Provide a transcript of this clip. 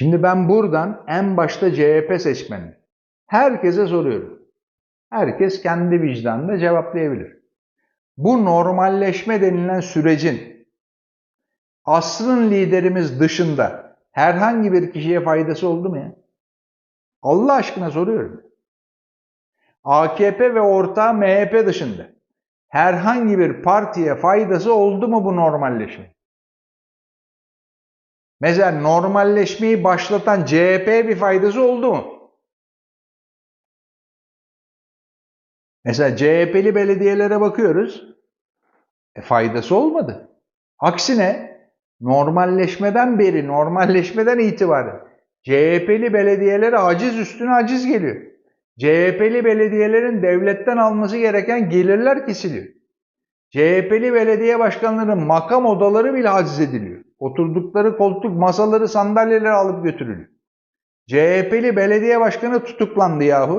Şimdi ben buradan en başta CHP seçmeni herkese soruyorum. Herkes kendi vicdanında cevaplayabilir. Bu normalleşme denilen sürecin asrın liderimiz dışında herhangi bir kişiye faydası oldu mu ya? Allah aşkına soruyorum. AKP ve ortağı MHP dışında herhangi bir partiye faydası oldu mu bu normalleşme? Mesela normalleşmeyi başlatan CHP'ye bir faydası oldu mu? Mesela CHP'li belediyelere bakıyoruz. E, faydası olmadı. Aksine normalleşmeden beri, normalleşmeden itibaren CHP'li belediyelere aciz üstüne aciz geliyor. CHP'li belediyelerin devletten alması gereken gelirler kesiliyor. CHP'li belediye başkanlarının makam odaları bile haciz ediliyor. Oturdukları koltuk, masaları, sandalyeleri alıp götürülüyor. CHP'li belediye başkanı tutuklandı yahu.